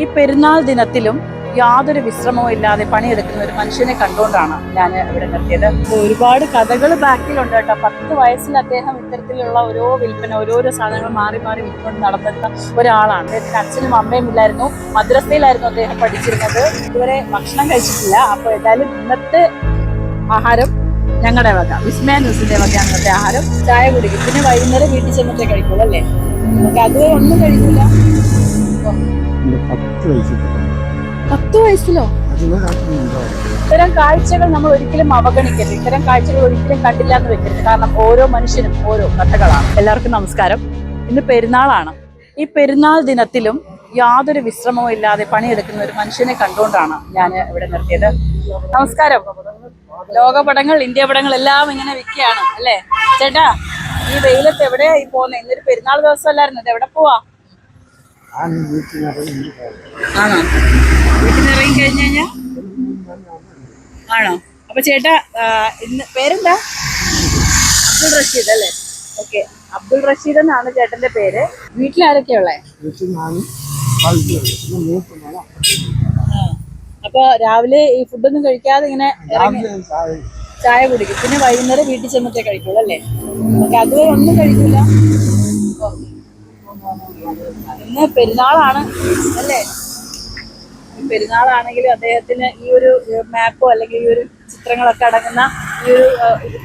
ഈ പെരുന്നാൾ ദിനത്തിലും യാതൊരു വിശ്രമവും ഇല്ലാതെ പണിയെടുക്കുന്ന ഒരു മനുഷ്യനെ കണ്ടുകൊണ്ടാണ് ഞാൻ ഇവിടെ നിർത്തിയത്. ഒരുപാട് കഥകൾ ബാക്കിലുണ്ട് കേട്ടോ. പത്ത് വയസ്സിൽ അദ്ദേഹം ഇത്തരത്തിലുള്ള ഓരോ വിൽപ്പന ഓരോരോ സാധനങ്ങൾ മാറി മാറി വിൽക്കൊണ്ട് നടത്തുന്ന ഒരാളാണ്. അദ്ദേഹത്തിന് അച്ഛനും അമ്മയും ഇല്ലായിരുന്നു. മദ്രസയിലായിരുന്നു അദ്ദേഹം പഠിച്ചിരുന്നത്. ഇതുവരെ ഭക്ഷണം കഴിച്ചിട്ടില്ല. അപ്പോൾ ഏതായാലും ഇന്നത്തെ ആഹാരം ഞങ്ങളുടെ വക. വിസ്മയ ന്യൂസിന്റെ വകയാണ് ഇന്നത്തെ ആഹാരം. ചായ കുടിക്കും. പിന്നെ വൈകുന്നേരം വീട്ടിൽ ചെന്നിട്ടേ കഴിക്കുള്ളൂ അല്ലേ? നമുക്ക് അതുവരെ ഒന്നും കഴിക്കില്ല ഇത്തരം കാഴ്ചകൾ നമ്മൾ ഒരിക്കലും അവഗണിക്കരുത്. ഇത്തരം കാഴ്ചകൾ ഒരിക്കലും കണ്ടില്ല എന്ന് വെക്കരുത്. കാരണം ഓരോ മനുഷ്യനും ഓരോ കഥകളാണ്. എല്ലാവർക്കും നമസ്കാരം. ഇന്ന് പെരുന്നാളാണ്. ഈ പെരുന്നാൾ ദിനത്തിലും യാതൊരു വിശ്രമവും ഇല്ലാതെ പണിയെടുക്കുന്ന ഒരു മനുഷ്യനെ കണ്ടുകൊണ്ടാണ് ഞാൻ ഇവിടെ നിർത്തിയത്. നമസ്കാരം. ലോകപടങ്ങൾ ഇന്ത്യ പടങ്ങൾ എല്ലാം ഇങ്ങനെ വിൽക്കുകയാണ് അല്ലേ? ചേട്ടാ ഈ വെയിലത്ത് എവിടെയായി പോകുന്നത് ഇന്നൊരു പെരുന്നാൾ ദിവസം അല്ലായിരുന്നു എവിടെ പോവാ? ആണോ? വീട്ടിൽ നിന്ന് ഇറങ്ങി ആണോ? അപ്പൊ ചേട്ടാ ഇന്ന് പേരെന്താ? അബ്ദുൾ റഷീദ് അല്ലേ? ഓക്കെ. അബ്ദുൾ റഷീദ് എന്നാണ് ചേട്ടന്റെ പേര്. വീട്ടിൽ മഴ അപ്പൊ രാവിലെ ഈ ഫുഡൊന്നും കഴിക്കാതെ ഇങ്ങനെ ചായ കുടിക്കും. പിന്നെ വൈകുന്നേരം വീട്ടിൽ ചെന്നിട്ടേ കഴിക്കുള്ളൂ അല്ലേ? അതുവരെ ഒന്നും കഴിക്കില്ല. ഇന്ന് പെരുന്നാളാണ് അല്ലേ? പെരുന്നാളാണെങ്കിലും അദ്ദേഹത്തിന് ഈ ഒരു മാപ്പോ അല്ലെങ്കിൽ ഈ ഒരു ചിത്രങ്ങളൊക്കെ അടങ്ങുന്ന ഈ ഒരു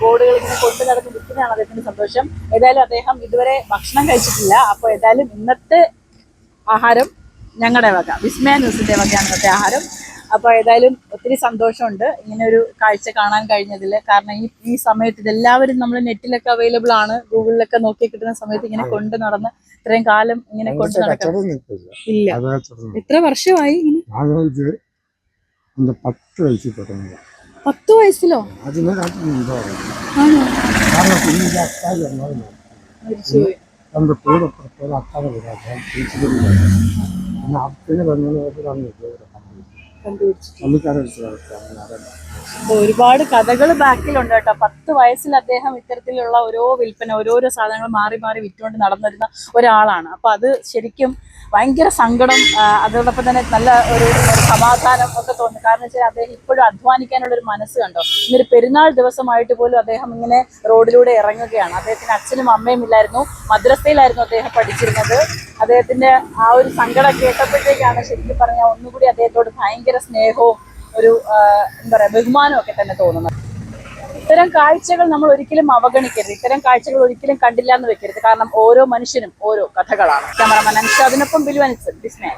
ബോർഡുകൾ ഇങ്ങനെ കൊണ്ടു നടന്ന് വിൽക്കുന്നതാണ് അദ്ദേഹത്തിന് സന്തോഷം. ഏതായാലും അദ്ദേഹം ഇതുവരെ ഭക്ഷണം കഴിച്ചിട്ടില്ല. അപ്പോൾ ഏതായാലും ഇന്നത്തെ ആഹാരം ഞങ്ങളുടെ വക. വിസ്മയ ന്യൂസിന്റെ വകയാണ് ഇന്നത്തെ ആഹാരം. അപ്പോൾ ഏതായാലും ഒത്തിരി സന്തോഷമുണ്ട് ഇങ്ങനെ ഒരു കാഴ്ച കാണാൻ കഴിഞ്ഞതിൽ കാരണം ഈ ഈ സമയത്ത് ഇതെല്ലാവരും നമ്മൾ നെറ്റിലൊക്കെ അവൈലബിൾ ആണ്. ഗൂഗിളിലൊക്കെ നോക്കി കിട്ടുന്ന സമയത്ത് ഇങ്ങനെ കൊണ്ട് നടന്ന് ഇത്രയും കാലം ഇങ്ങനെ കൊണ്ട് നടക്കണം. നിൽക്കില്ല. ഇല്ല. എത്ര വർഷമായി പത്ത് വയസ്സിൽ പത്ത് വയസ്സിലോ? ആണോ? ഒരുപാട് കഥകൾ ബാക്കിലുണ്ട് കേട്ടോ. പത്ത് വയസ്സിൽ അദ്ദേഹം ഇത്തരത്തിലുള്ള ഓരോ വിൽപ്പന ഓരോരോ സാധനങ്ങൾ മാറി മാറി വിറ്റുകൊണ്ട് നടന്നിരുന്ന ഒരാളാണ്. അപ്പൊ അത് ശരിക്കും ഭയങ്കര സങ്കടം അതോടൊപ്പം തന്നെ നല്ല ഒരു സമാധാനം ഒക്കെ തോന്നി കാരണം വെച്ചാൽ അദ്ദേഹം ഇപ്പോഴും അധ്വാനിക്കാനുള്ള ഒരു മനസ്സ് കണ്ടോ? ഇന്നൊരു പെരുന്നാൾ ദിവസമായിട്ട് പോലും അദ്ദേഹം ഇങ്ങനെ റോഡിലൂടെ ഇറങ്ങുകയാണ്. അദ്ദേഹത്തിന് അച്ഛനും അമ്മയും ഇല്ലായിരുന്നു. മദ്രസയിലായിരുന്നു അദ്ദേഹം പഠിച്ചിരുന്നത്. അദ്ദേഹത്തിന്റെ ആ ഒരു സങ്കടം കേട്ടപ്പോഴത്തേക്കാണ് ശരിക്കും പറഞ്ഞാൽ ഒന്നുകൂടി അദ്ദേഹത്തോട് ഭയങ്കര സ്നേഹവും ഒരു എന്താ പറയുക ബഹുമാനവും ഒക്കെ തന്നെ തോന്നുന്നത്. ഇത്തരം കാഴ്ചകൾ നമ്മൾ ഒരിക്കലും അവഗണിക്കരുത്. ഇത്തരം കാഴ്ചകൾ ഒരിക്കലും കണ്ടില്ല എന്ന് വെക്കരുത്. കാരണം ഓരോ മനുഷ്യനും ഓരോ കഥകളാണ്. ക്യാമറമാൻ അൻഷാദിനൊപ്പം ബിലുവൻസ് ഡിസ്നേ